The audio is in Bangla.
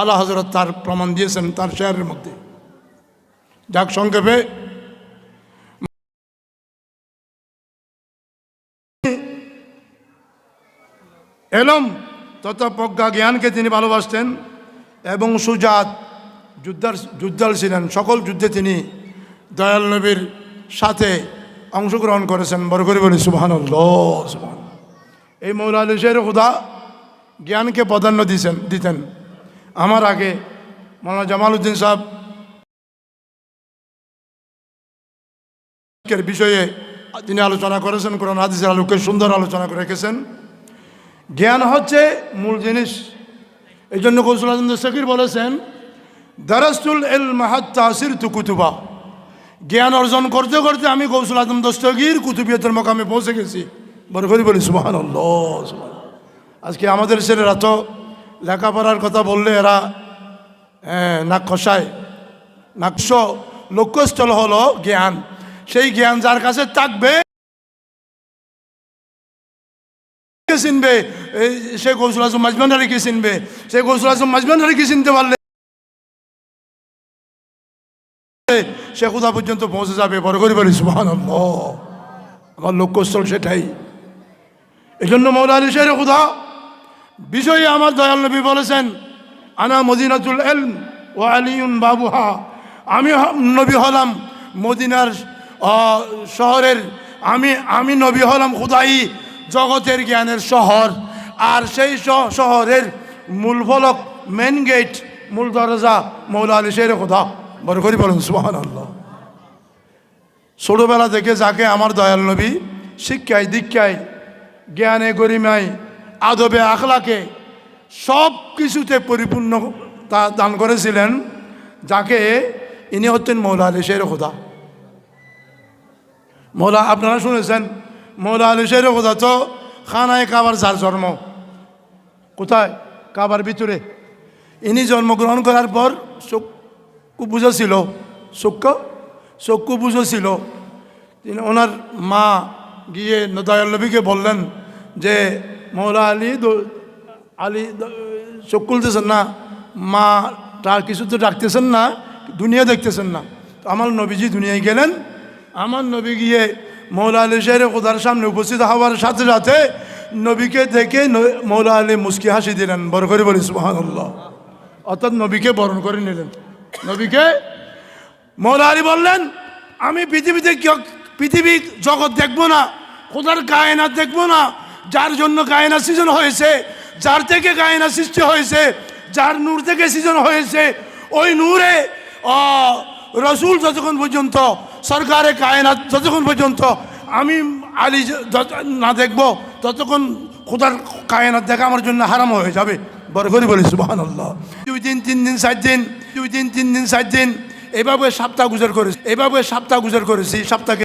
আলা হজরত তার প্রমাণ দিয়েছেন তার শেয়ারের মধ্যে। যাক, সংক্ষেপে। এলম তথা প্রজ্ঞা জ্ঞানকে তিনি ভালোবাসতেন এবং সুজাত যুদ্ধার, যুদ্ধাল ছিলেন। সকল যুদ্ধে তিনি দয়াল নবীর সাথে অংশগ্রহণ করেছেন। বড় করে বলি সুবাহান এই মৌলা আলী শের খুদা জ্ঞানকে প্রাধান্য দিয়েছেন দিতেন। আমার আগে মৌলানা জামাল উদ্দিন সাহেব এর বিষয়ে তিনি আলোচনা করেছেন, কোরআন, হাদিসের আলোকে সুন্দর আলোচনা করে রেখেছেন। জ্ঞান হচ্ছে মূল জিনিস। এই জন্য কৌশল আজম দস্তকির বলেছেন, দারাস্তুল এল মাহাত তাসির তু কুতুবা। জ্ঞান অর্জন করতে করতে আমি কৌশল আজম দস্তগীর কুতুবিয়তের মোকামে পৌঁছে গেছি। বড় করে বলি সুবাহান আজকে আমাদের ছেলেরা তো লেখাপড়ার কথা বললে এরা নাক খসায় নাকশ লক্ষ্যস্থল হলো জ্ঞান। সেই জ্ঞান যার কাছে থাকবে, কে চিনবে? সে কৌশল আজম মাজবান্ডারিকে চিনবে? সে কৌশল আজম মাজবান্ডারিকে চিনতে পারলে? সে কোথা পর্যন্ত পৌঁছে যাবে, বড় করে বলি সুবাহান আমার লক্ষ্যস্থল সেটাই। এই জন্য মৌলা আলী শের কোথা বিষয়ে আমার দয়াল নবী বলেছেন, আনা মদিনাতুল এলম ও আলিউন বাবুহা। আমি নবী হলাম মদিনার শহরের, আমি আমি নবী হলাম খুদাই, জগতের জ্ঞানের শহর। আর সেই শহরের মূল ফলক মেন গেট মূল দরজা মৌলা আলী শের খোদা। বড় করে বলুন সুহান আল্লাহ ছোটোবেলা থেকে যাকে আমার দয়াল নবী শিক্ষায়, দীক্ষায়, জ্ঞানে গরিমায় আদবে আখলাকে সব কিছুতে পরিপূর্ণ তা দান করেছিলেন, যাকে ইনি হচ্ছেন মৌলা আলী শের খোদা। মৌলা, আপনারা শুনেছেন, মৌলা আলী শের খোদা তো খানায় কাবার যার জন্ম। কোথায়? কাবার ভিতরে। ইনি জন্মগ্রহণ করার পর চক্ষু বুঝো ছিল। চক্ষু? চক্ষু বুঝো ছিল। তিনি ওনার মা গিয়ে নদায়ল্লবীকে বললেন যে মৌলা আলী আলী চোখ খুলতেছেন না, মা তার কিছু তো ডাকতেছেন না, দুনিয়া দেখতেছেন না। তো আমার নবীজি দুনিয়ায় গেলেন, আমার নবী গিয়ে মৌলা আলী শের খোদার সামনে উপস্থিত হওয়ার সাথে সাথে নবীকে দেখে মৌলা আলী মুস্কি হাসি দিলেন, বড় করে বলি, সুবহানাল্লাহ। অর্থাৎ নবীকে বরণ করে নিলেন। নবীকে মৌলা আলী বললেন, আমি পৃথিবীতে পৃথিবী জগৎ দেখব না, খোদার গায়না দেখব না যার জন্য গায়না সৃজন হয়েছে, যার থেকে গায়না সৃষ্টি হয়েছে, যার নূর থেকে সৃজন হয়েছে, ওই নূরে রসুল যতক্ষণ পর্যন্ত, সরকারে কায়নাত যতক্ষণ পর্যন্ত, আমি আলী না দেখব, ততক্ষণ খোদার কায়নাত দেখা আমার জন্য হারাম হয়ে যাবে। বড় করে বলি সুবাহ দুই দিন, তিন দিন সাত দিন, দুই দিন, তিন দিন সাত দিন, এভাবে সপ্তাহ গুজর করেছি, এভাবে সপ্তাহ গুজর করেছি সপ্তাহে